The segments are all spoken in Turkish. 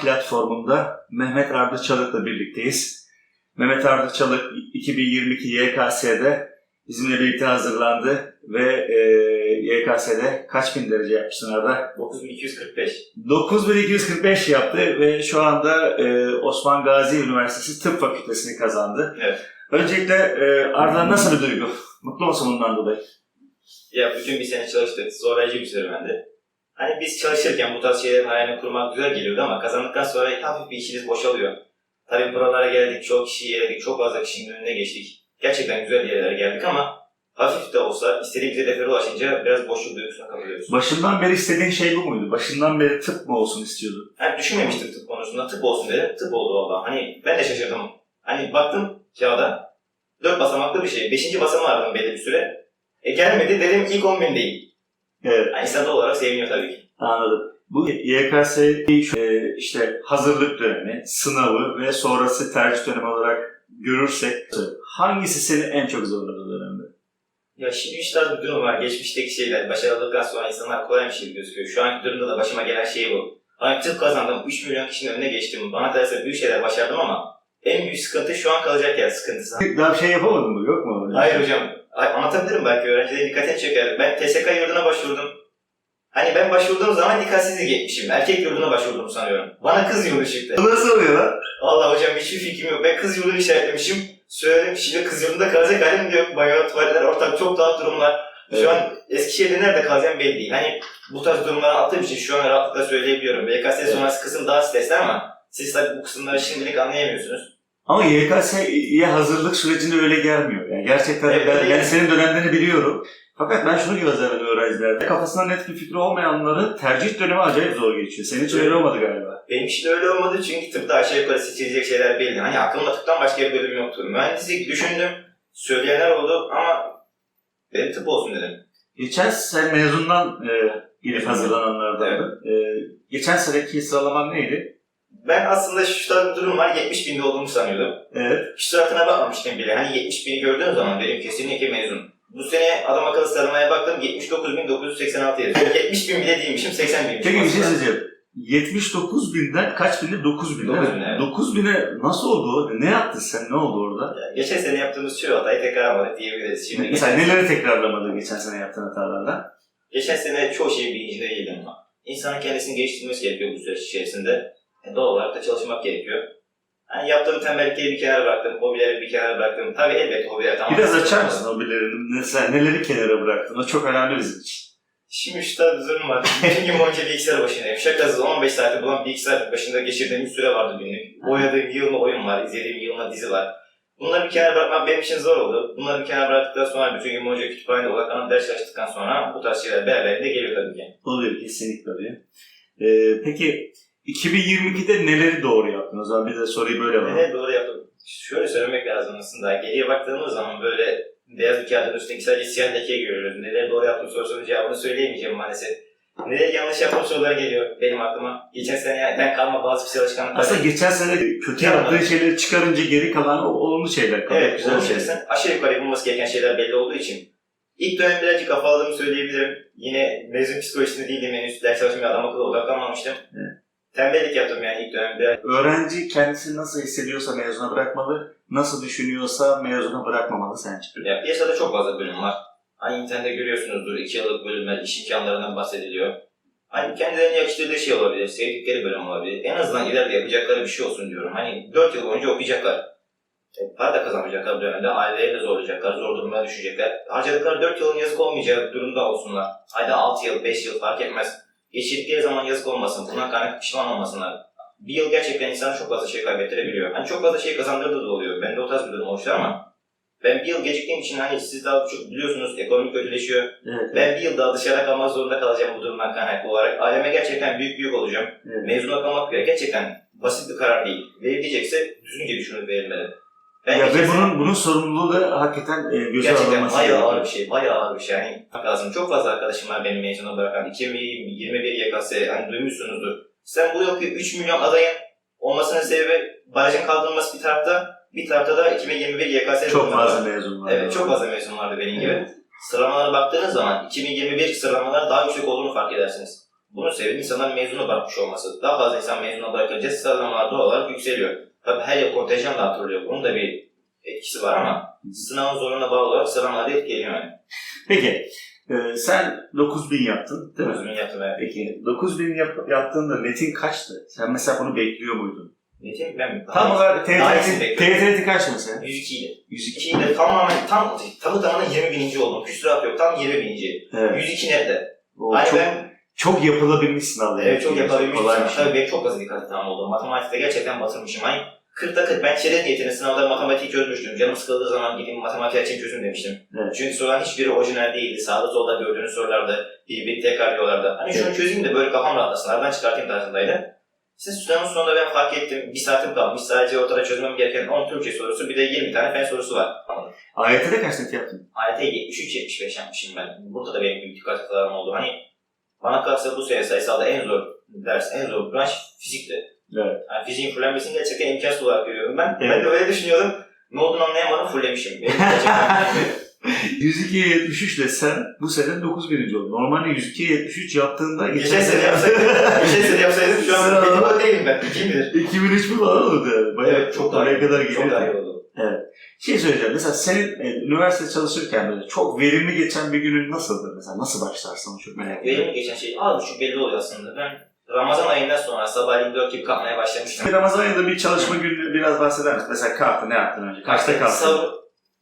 platformunda Mehmet Arda Çalık'la birlikteyiz. Mehmet Arda Çalık 2022 YKS'de bizimle birlikte hazırlandı ve e, YKS'de kaç bin derece yapmışsın Arda? 9245. 9245 yaptı ve şu anda e, Osman Gazi Üniversitesi Tıp Fakültesini kazandı. Evet. Öncelikle e, Arda nasıl bir duygu? Mutlu musun bundan dolayı? Ya bütün bir sene çalıştık. Zorlayıcı bir serüvendi. Hani biz çalışırken bu tarz şeylerin hayalini kurmak güzel geliyordu ama kazandıktan sonra hafif bir içiniz boşalıyor. Tabii buralara geldik, çok kişiyi yedik, çok fazla kişinin önüne geçtik. Gerçekten güzel yerlere geldik ama hafif de olsa istediğimiz hedeflere ulaşınca biraz boşluk duygusuna kapılıyoruz. Başından beri istediğin şey bu muydu? Başından beri tıp mı olsun istiyordun? Hani düşünmemiştim tıp konusunda. Tıp olsun dedim. Tıp oldu valla. Hani ben de şaşırdım. Hani baktım kağıda. Dört basamaklı bir şey. Beşinci basamağı aradım belli bir süre. E gelmedi dedim ilk on bin değil. Evet. Yani insan olarak seviniyor tabii ki. Anladım. Bu YKS e, işte hazırlık dönemi, sınavı ve sonrası tercih dönemi olarak görürsek hangisi seni en çok zorladı dönemde? Ya şimdi tarz bir durum var. Geçmişteki şeyler, başarılılıktan sonra insanlar kolaymış gibi gözüküyor. Şu anki durumda da başıma gelen şey bu. Tıp kazandım, 3 milyon kişinin önüne geçtim. Bana kalırsa büyük şeyler başardım ama en büyük sıkıntı şu an kalacak yer sıkıntısı. Daha bir şey yapamadın mı? Yok mu? Hayır hocam. Anlatabilirim belki öğrencilerin dikkatini çeker. Ben TSK yurduna başvurdum. Hani ben başvurduğum zaman dikkatsizlik etmişim. Erkek yurduna başvurdum sanıyorum. Bana kız yurdu çıktı. Nasıl oluyor lan? Allah hocam hiçbir fikrim yok. Ben kız yurdunu işaretlemişim. Söyledim şimdi kız yurdunda kalacak halim de yok. Banyo, tuvaletler, ortak çok tuhaf durumlar. Şu Evet. an Eskişehir'de nerede kalacağım belli değil. Hani bu tarz durumları attığım için şu an rahatlıkla söyleyebiliyorum. BKS sonrası kısım daha stresli ama siz tabii bu kısımları şimdilik anlayamıyorsunuz. Ama YKS'ye hazırlık sürecinde öyle gelmiyor. Yani gerçekten Evet, ben, yani. senin dönemlerini biliyorum. Fakat ben şunu gözlemledim öğrencilerde. Kafasında net bir fikri olmayanların tercih dönemi acayip zor geçiyor. Senin için öyle olmadı galiba. Benim için öyle olmadı çünkü tıpta aşağı yukarı seçilecek şeyler belli. Hani aklımda tıptan başka bir bölüm yoktu. Mühendislik düşündüm, söyleyenler oldu ama benim tıp olsun dedim. Geçen sen mezundan e, gelip hazırlananlardandı. E, geçen seneki sıralaman neydi? Ben aslında şu durum var, 70 binde olduğumu sanıyordum. Evet. Hiç suratına bakmamıştım bile. Hani 70 bini gördüğüm zaman dedim kesinlikle mezun. Bu sene adam akıllı sıralamaya baktım 79.986 yazıyor. 70 bin bile değilmişim 80 bin. Peki bir şey söyleyeceğim. 79 binden kaç binde? 9 bin değil mi? 9 bin, evet. 9 bine nasıl oldu? Ne yaptın sen? Ne oldu orada? Yani geçen sene yaptığımız çoğu hatayı tekrarlamadık diyebiliriz. Şimdi geçen, neleri tekrarlamadın geçen sene yaptığın hatalardan? geçen sene çoğu şeyin bilincinde değildim ama. İnsanın kendisini geliştirmesi gerekiyor bu süreç içerisinde. E, doğal olarak da çalışmak gerekiyor. Hani yaptığım tembellikleri bir kenara bıraktım, hobileri bir kenara bıraktım. Tabii elbette hobiler tamamen... Biraz açar mısın hobilerini? Mesela neleri kenara bıraktın? O çok önemli bizim için. Şimdi şu tarz bir durum var. Bir gün boyunca bilgisayar başındayım. Şakasız 15 saati bulan bilgisayar başında geçirdiğim bir süre vardı günlük. Oynadığım yığınla oyun var, izlediğim yığınla dizi var. Bunları bir kenara bırakmak benim için zor oldu. Bunları bir kenara bıraktıktan sonra bütün gün boyunca kütüphanede odaklanıp ders çalıştıktan sonra bu tarz şeyler beraberinde geliyor tabii ki. Oluyor kesinlikle oluyor. Ee, peki 2022'de neleri doğru yaptın? O zaman bir de soruyu böyle alalım. Ne doğru yaptım. Şöyle söylemek lazım aslında. Geriye baktığımız zaman böyle beyaz bir kağıdın üstündeki sadece siyah lekeyi görüyoruz. Neleri doğru yaptım sorusunun cevabını söyleyemeyeceğim maalesef. Neleri yanlış yaptım soruları geliyor benim aklıma. Geçen seneden kalma bazı psikolojik alışkanlıklar. Aslında geçen sene kötü yaptığın şeyleri çıkarınca geri kalan o olumlu şeyler kalıyor. Evet, güzel şeyler. Aşağı yukarı yapılması gereken şeyler belli olduğu için. İlk dönem birazcık kafa aldığımı söyleyebilirim. Yine mezun psikolojisinde değildim henüz. Ders çalışmaya adam akıllı odaklanmamıştım. Evet. Tembellik yaptım yani ilk dönemde. Öğrenci kendisini nasıl hissediyorsa mezuna bırakmalı, nasıl düşünüyorsa mezuna bırakmamalı sence? Ya, piyasada çok fazla bölüm var. Hani internette görüyorsunuzdur, iki yıllık bölümler, iş imkanlarından bahsediliyor. Hani kendilerine yakıştırdığı şey olabilir, sevdikleri bölüm olabilir. En azından ileride yapacakları bir şey olsun diyorum. Hani 4 yıl boyunca okuyacaklar. E, para da kazanmayacaklar bu dönemde. Aileleri de zorlayacaklar, zor durumlara düşecekler. Harcadıkları 4 yılın yazık olmayacağı durumda olsunlar. Ayda 6 yıl, 5 yıl fark etmez. Geçirdikleri zaman yazık olmasın. Bundan kaynak pişman olmasınlar. Bir yıl gerçekten insana çok fazla şey kaybettirebiliyor. Hani çok fazla şey kazandırdığı da oluyor. Bende o tarz bir durum oluştu ama ben bir yıl geciktiğim için hani siz daha çok biliyorsunuz ekonomi kötüleşiyor. Evet. Ben bir yıl daha dışarıda kalmak zorunda kalacağım bu durumdan kaynaklı olarak. Aileme gerçekten büyük büyük olacağım. evet. Mezuna kalmak bile gerçekten basit bir karar değil. Verilecekse düzgünce düşünüp verilmeli. Ben Ya ve bunun bunun sorumluluğu da hakikaten e, göze Gerçekten alınması bayağı ağır bir şey, bayağı ağır bir şey. Yani lazım. Çok fazla arkadaşım var benim mezuna bırakan. 2021 YKS, hani duymuşsunuzdur. Sen bu yılki 3 milyon adayın olmasının sebebi barajın kaldırılması bir tarafta, bir tarafta da 2021 YKS Çok fazla mezun var. Evet, çok fazla mezun vardı benim gibi. Evet. Sıralamalara baktığınız zaman 2021 sıralamalar daha yüksek olduğunu fark edersiniz. Bunun sebebi insanların mezunu bırakmış olması. Daha fazla insan mezuna bırakınca sıralamalar doğal olarak yükseliyor. Tabii her yıl kontenjan da artırılıyor. Bunun da bir etkisi var ama sınavın zorluğuna bağlı olarak sıralamalar etkileniyor yani. Peki e, sen 9000 yaptın değil mi? Özümün yaptım evet. Peki 9000 yap, yaptığında netin kaçtı? Sen mesela bunu bekliyor muydun? Netim ben mi? Tam olarak. TYT kaçtı mesela? 102 idi. 102. 2 ile tamamen tam tamı tamına 20 bininci oldum. Küsurat yok. Tam 20 bininci. Evet. 102 netle. O Hani çok, ben çok yapılabilmiş sınav. Evet çok yapabilmişim. Kolaymış. Tabii benim çok az dikkat etmem oldu. Matematikte gerçekten batırmışım. Hani 40'ta 40 ben çeyrek niyetine sınavda matematiği çözmüştüm. Canım sıkıldığı zaman gideyim matematik açayım çözüm demiştim. Evet. Çünkü soruların hiçbiri orijinal değildi. Sağda solda gördüğünüz sorularda birbirini tekrarlıyorlardı. Hani şunu çözeyim de böyle kafam rahatlasın. Aradan çıkartayım tarzındaydı. İşte sınavın sonunda ben fark ettim. Bir saatim kalmış. Sadece ortada çözmem gereken 10 Türkçe sorusu bir de 20 tane fen sorusu var. AYT'de kaç net yaptın? AYT 73-75 yapmışım ben. Burada da benim büyük dikkat hatalarım oldu. Hani bana kalırsa bu sene sayısalda en zor ders, en zor branş fizikti. Evet. Yani fiziğin fullenmesini gerçekten imkansız olarak görüyorum ben. Evet. Ben de öyle düşünüyordum. Ne olduğunu anlayamadım, fullemişim. Benim gerçekten 102'ye 73 ile sen bu sene 9000. oldun. Normalde 102'ye 73 yaptığında Geçen sene yapsaydım, geçen sene yapsaydım şu an benim o değilim ben. Kim bilir. 2003 mü falan oldu. Bayağı Evet, çok daha oraya iyi. kadar Çok gidiyor. daha iyi oldu. Şey söyleyeceğim. Mesela senin e, üniversite çalışırken böyle çok verimli geçen bir günün nasıldı mesela? Nasıl başlarsın çok merak ediyorum. Benim geçen şey az buçuk belli oluyor aslında. Ben Ramazan ayından sonra sabahleyin 4 gibi kalkmaya başlamıştım. Ramazan ayında bir çalışma günü biraz bahseder misin? Mesela kalktın ne yaptın önce? Kaçta kalktın? Sahur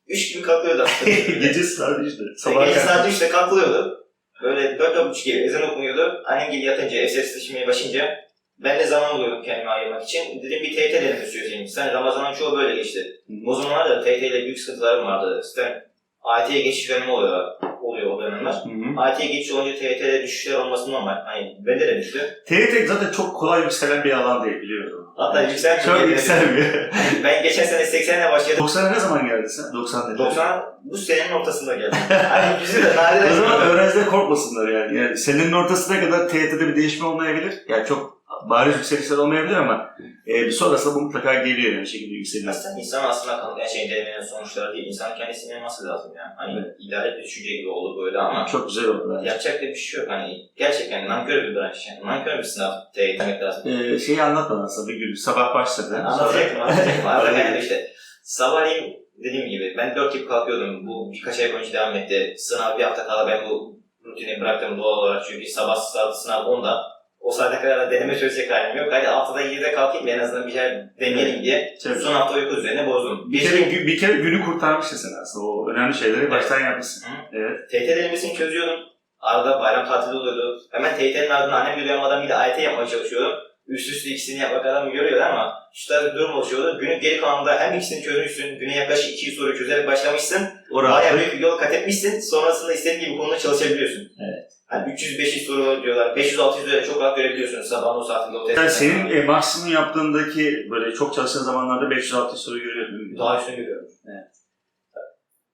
3 gibi kalkıyordu aslında. Gece saat işte. Sabah Sabah Gece saat 3'te kalkılıyordu. Böyle dört dört buçuk gibi ezan okunuyordu. Annem gibi yatınca, ev sesleşmeye başlayınca ben de zaman buluyordum kendime ayırmak için. Dedim bir TYT denemesi çözeyim. Sen Ramazan'ın çoğu böyle geçti. O zamanlar da TYT ile büyük sıkıntılarım vardı. Sen AYT'ye geçiş dönemi oluyor, oluyor o dönemler. AYT'ye geçiş olunca TYT'de düşüşler olması normal. Hani bende de düştü. TYT zaten çok kolay yükselen bir alan değil biliyorum. Hatta yükseldi. Çok yükselmiyor. Ben geçen sene 80'le başladım. 90'a ne zaman geldin sen? 90 dedi. 90 bu senenin ortasında geldim. hani güzel de nadir O zaman öğrenciler korkmasınlar yani. yani. Senenin ortasına kadar TYT'de bir değişme olmayabilir. Yani çok bariz yükselişler olmayabilir ama e, sonrasında bu mutlaka geliyor yani şekilde yükseliyor. Aslında insan aslında kanıtlayan şey denemenin sonuçları değil. İnsan kendisine inanması lazım yani. Hani ideal bir düşünce gibi oldu böyle ama Çok güzel oldu bence. yapacak da bir şey yok. Hani gerçekten nankör bir branş yani. Nankör bir sınav teyit etmek lazım. Ee, şeyi anlatmadın aslında bir gün sabah başladı. Anlatacaktım anlatacaktım. Arada geldi işte. Sabahleyin dediğim gibi ben 4 gibi kalkıyordum. Bu birkaç ay boyunca devam etti. Sınav bir hafta kala ben bu rutini bıraktım doğal olarak. Çünkü sabah sınav 10'da. O saate kadar da deneme çözecek halim yok. Hadi haftada 7'de kalkayım en azından bir şey deneyelim diye. Tabii. Son hafta uyku üzerine bozdum. Bir kere, bir kere günü kurtarmışsın sen aslında. O önemli şeyleri baştan yapmışsın. Hı. Evet. TYT denemesini çözüyordum. Arada bayram tatili oluyordu. Hemen TYT'nin ardından annem gibi uyanmadan bir de AYT yapmaya çalışıyordum. Üst üste ikisini yapmak adam görüyordu ama şu tarz bir durum oluşuyordu. Günün geri kalanında hem ikisini çözmüşsün, güne yaklaşık iki soru çözerek başlamışsın. O Bayağı büyük bir yol kat etmişsin. Sonrasında istediğin gibi konuda çalışabiliyorsun. Evet. Hani 300-500 soru diyorlar. 500-600 öyle çok rahat görebiliyorsun sabahın o saatinde o test. Yani senin e, maksimum yaptığındaki böyle çok çalıştığın zamanlarda 500-600 soru görüyordun. daha üstüne görüyorum.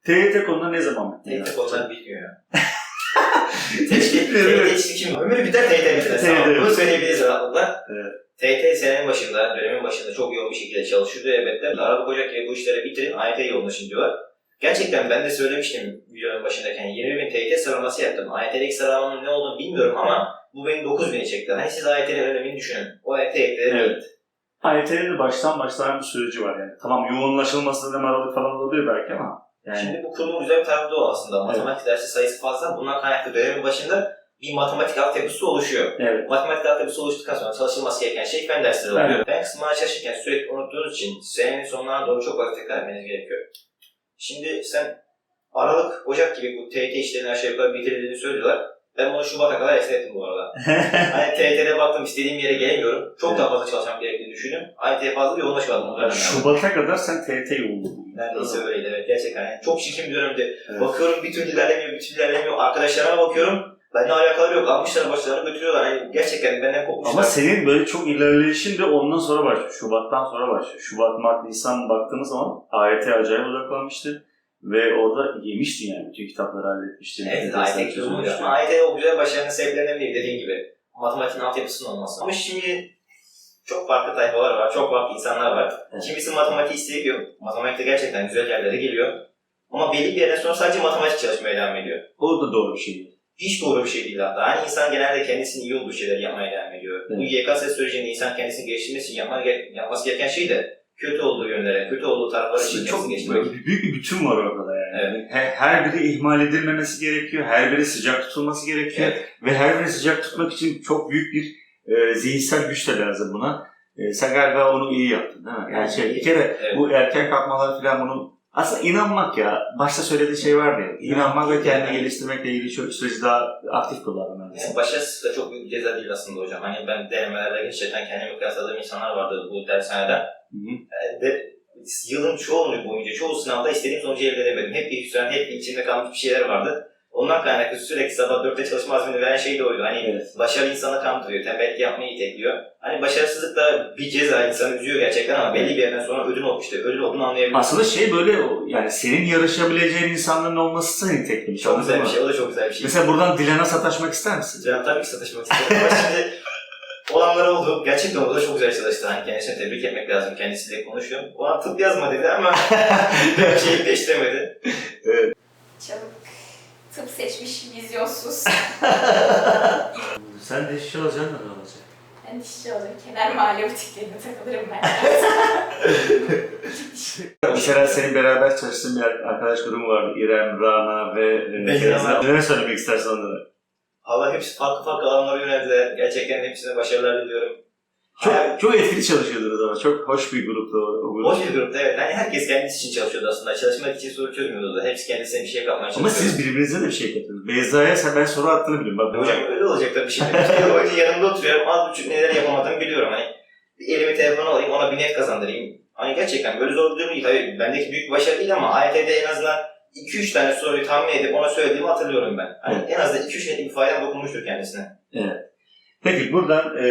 TYT konuda ne zaman bitti? TYT konuları bitmiyor ya. Keşke TYT için ömür biter TYT bitmez. Tamam, bunu söyleyebiliriz rahatlıkla. Evet. TYT senenin başında, dönemin başında çok yoğun bir şekilde çalışıyordu elbette. Aralık Ocak gibi bu işleri bitirin, AYT'ye yoğunlaşın diyorlar. Gerçekten ben de söylemiştim videonun başındayken 20 bin TYT sıralaması yaptım. AYT'deki sıralamanın ne olduğunu bilmiyorum ama bu beni 9 bini çekti. Hani siz AYT'nin önemini düşünün. O TYT'leri Evet. AYT'nin de baştan başlayan bir süreci var yani. Tamam yoğunlaşılması dönem aralık falan oluyor belki ama yani Şimdi bu kurumun güzel bir tarafı da o aslında. Matematik dersi sayısı fazla. Bundan kaynaklı dönemin başında bir matematik altyapısı oluşuyor. evet. Matematik altyapısı oluştuktan sonra çalışılması gereken şey fen dersleri oluyor. Evet. Fen kısmına çalışırken sürekli unuttuğunuz için senenin sonlarına doğru çok fazla tekrar etmeniz gerekiyor. Şimdi sen Aralık, Ocak gibi bu TYT işlerini aşağı yukarı bitirildiğini söylüyorlar. Ben bunu Şubat'a kadar esnettim bu arada. hani TYT'de baktım istediğim yere gelemiyorum. Çok daha fazla çalışmam gerektiğini düşündüm. AYT'ye fazla yoğunlaşmadım. Şubat'a kadar sen TYT yoğunluğu. Neredeyse öyleydi evet gerçekten. Yani çok çirkin bir dönemdi. Evet. Bakıyorum bir türlü ilerlemiyor, bir türlü ilerlemiyor. Arkadaşlarıma bakıyorum. Benimle alakaları yok. Almışlar başlarını götürüyorlar. Hani gerçekten benden kopmuşlar. Ama senin böyle çok ilerleyişin de ondan sonra başlıyor. Şubat'tan sonra başlıyor. Şubat, Mart, Nisan baktığımız zaman AYT acayip odaklanmıştı. Ve orada yemiştin yani. Bütün kitapları halletmiştin. Evet, AYT. Ama AYT o güzel başarının sebeplerinden biri dediğin gibi. Matematiğin altyapısının olması. Ama şimdi çok farklı tayfalar var, çok farklı insanlar var. Kimisi matematiği seviyor. Matematikte gerçekten güzel yerlere geliyor. Ama belli bir yerden sonra sadece matematik çalışmaya devam ediyor. O da doğru bir şey. hiç doğru bir şey değil hatta. Hani insan genelde kendisinin iyi olduğu şeyleri yapmaya devam ediyor. Bu Evet. YKS sürecinde insan kendisini geliştirmesi için yapma, yapması gereken şey de kötü olduğu yönlere, kötü olduğu taraflara için çok kendisini böyle büyük bir bütün var orada yani. Evet. Her, her biri ihmal edilmemesi gerekiyor, her biri sıcak tutulması gerekiyor Evet. ve her biri sıcak tutmak için çok büyük bir e, zihinsel güç de lazım buna. E, sen galiba onu iyi yaptın değil mi? Yani şey, bir kere Evet. bu erken kalkmalar falan bunu aslında inanmak ya. Başta söylediği şey vardı ya. İnanmak ve kendini Yani. geliştirmekle ilgili şu süreci daha aktif kullandım ben. Yani başarısız da çok büyük ceza değil aslında hocam. Hani ben denemelerde gerçekten kendimi kıyasladığım insanlar vardı bu dershanede. Hı hı. Ee, De, yılın çoğunluğu boyunca çoğu sınavda istediğim sonucu elde edemedim. Hep bir hüsran, hep içimde kalmış bir şeyler vardı. Ondan kaynaklı sürekli sabah dörtte çalışma azmini veren şey de oydu. Hani Evet. başarı insanı kandırıyor, tembellik yapmayı itekliyor. Hani başarısızlık da bir ceza insanı üzüyor gerçekten ama belli bir yerden sonra ödül olmuştu. Ödül olduğunu anlayabiliyorsun. Aslında şey böyle o- yani senin yarışabileceğin insanların olması seni tekmiş. Çok anladın güzel mı? bir şey, o da çok güzel bir şey. Mesela buradan Dilan'a sataşmak ister misin? Can tabii ki satışmak istiyorum ama şimdi olanlar oldu. Gerçekten o da çok güzel çalıştı. Hani kendisine tebrik etmek lazım. Kendisiyle konuşuyorum. O an tıp yazma dedi ama bir şey değiştiremedi. Çabuk tıp seçmiş vizyonsuz. Sen de işçi olacaksın da ne olacak? Ben dişçi olurum. Kenar mahalle butiklerine takılırım ben. Mesela senin beraber çalıştığın bir arkadaş grubu vardı. İrem, Rana ve e. İrem. Neler söylemek istersin onlara? Allah hepsi farklı farklı alanlara yöneldiler. Gerçekten hepsine başarılar diliyorum. Çok, Hayal- çok etkili çalışıyordunuz ama. Çok hoş bir gruptu o, grup. Boş bir grupta evet. Hani herkes kendisi için çalışıyordu aslında. Çalışmak için soru çözmüyordu. Hepsi kendisine bir şey kapmaya Ama çalışıyordu. siz birbirinize de bir şey katıyorsunuz. Beyza'ya sen ben soru attığını biliyorum. Bak, Hocam öyle olacak tabii şimdi. İşte yüzden yanımda oturuyorum. Az buçuk neler yapamadığımı biliyorum. Hani bir elime telefonu alayım ona bir net kazandırayım. Hani gerçekten böyle zor bir durum değil. Tabii bendeki büyük bir başarı değil ama AYT'de en azından 2-3 tane soruyu tahmin edip ona söylediğimi hatırlıyorum ben. Hani en azından 2-3 netlik bir faydam dokunmuştur kendisine. Peki buradan e,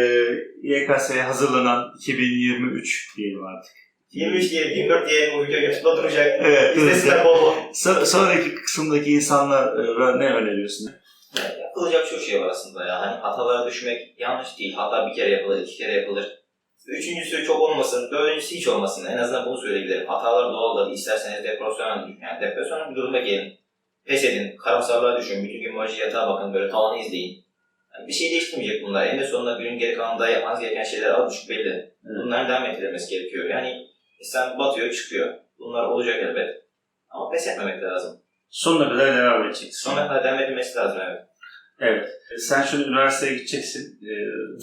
YKS'ye hazırlanan 2023 diyelim artık. 23 diyelim, 24 diyelim bu video YouTube'da duracak. Evet. İzlesinler bol bol. So- sonraki kısımdaki insanlara ne öneriyorsun? Yani yapılacak çok şey var aslında ya. Hani hatalara düşmek yanlış değil. Hata bir kere yapılır, iki kere yapılır. Üçüncüsü çok olmasın, dördüncüsü hiç olmasın. En azından bunu söyleyebilirim. Hatalar doğaldır. İsterseniz depresyona düşün. Yani depresyona bir duruma gelin. Pes edin, karamsarlığa düşün. Bütün gün boyunca yatağa bakın, böyle tavanı izleyin. Yani bir şey değiştirmeyecek bunlar. En de sonunda günün geri kalanında yapmanız gereken şeyler az buçuk belli. Bunların devam ettirilmesi gerekiyor. Yani insan batıyor, çıkıyor. Bunlar olacak elbet. Ama pes etmemek lazım. Sonuna kadar devam edeceksin. Sonra kadar devam edilmesi lazım evet. Evet. Sen şimdi üniversiteye gideceksin.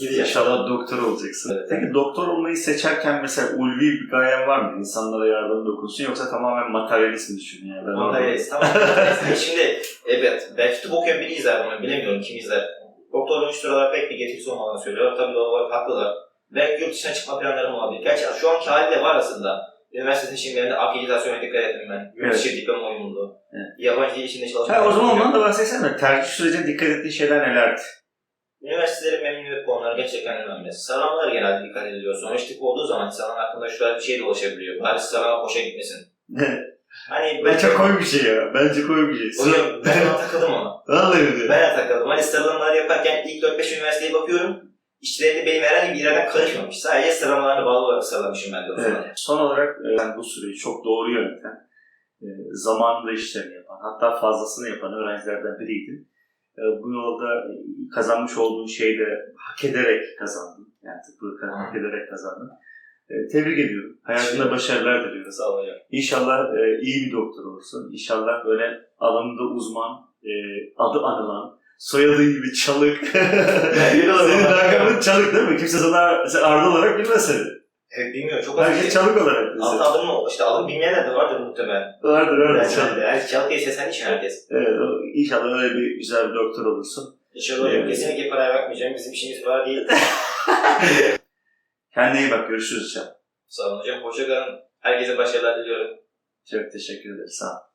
Ee. İnşallah doktor olacaksın. Evet. Peki doktor olmayı seçerken mesela ulvi bir gayen var mı? İnsanlara yardım dokunsun yoksa tamamen materyalist mi düşünüyorsun? Yani ben Materyalist. Tamam. Şimdi evet belki tıp okuyan biri izler bunu bilemiyorum kim izler. Doktor olmuş sıralar pek bir getirisi olmadığını söylüyorlar. Tabii doğal olarak haklılar. Belki yurt dışına çıkma planlarım olabilir. Gerçi şu anki hali de var aslında. Üniversite seçimlerinde akreditasyona dikkat ettim ben. Yurt dışı diploma uyumlu. Evet. Yabancı dil içinde çalışmak. Ha, o zaman ondan da bahsetsene. Tercih sürecinde dikkat ettiğin şeyler nelerdi? Üniversitelerin memnuniyet puanları gerçekten önemli. Sıralamalar genelde dikkat ediliyor. Sonuç tipi olduğu zaman insanın aklında şöyle bir şey de ulaşabiliyor. Bari sıralama boşa gitmesin. Hani Bence koy bir şey ya. Bence koy bir şey. Hocam ben ona takıldım ona. Vallahi diyor. Ben de takıldım. Hani sıralamaları yaparken ilk 4-5 üniversiteye bakıyorum. İşlerinde benim herhangi bir yerden karışmamış. Sadece sıralamalarına bağlı olarak sıralamışım ben de o zaman. Evet. Son olarak e, sen bu süreyi çok doğru yöneten, e, zamanında işlerini yapan, hatta fazlasını yapan öğrencilerden biriydin. E, Bu yolda kazanmış olduğun şeyi de hak ederek kazandın. Yani tıbbı hak ederek kazandın. E, Tebrik ediyorum. Hayatında başarılar diliyorum. Sağ olun. İnşallah e, iyi bir doktor olursun. İnşallah böyle alanında uzman, e, adı anılan, soyadı gibi çalık. Senin lakabın çalık değil mi? Kimse sana sen Arda olarak bilmez seni. Evet bilmiyorum. Çok az Herkes şey. çalık olarak bilir. Alt adım işte adım bilmeyenler de vardır muhtemelen. Vardır vardır Yani çalık. yani çalgı sesen için herkes. Evet, inşallah öyle bir güzel bir doktor olursun. İnşallah Evet. kesinlikle paraya bakmayacağım. Bizim işimiz para değil. Kendine iyi bak. Görüşürüz inşallah. Sağ olun hocam. Hoşça kalın. Herkese başarılar diliyorum. Çok teşekkür ederiz. Sağ ol.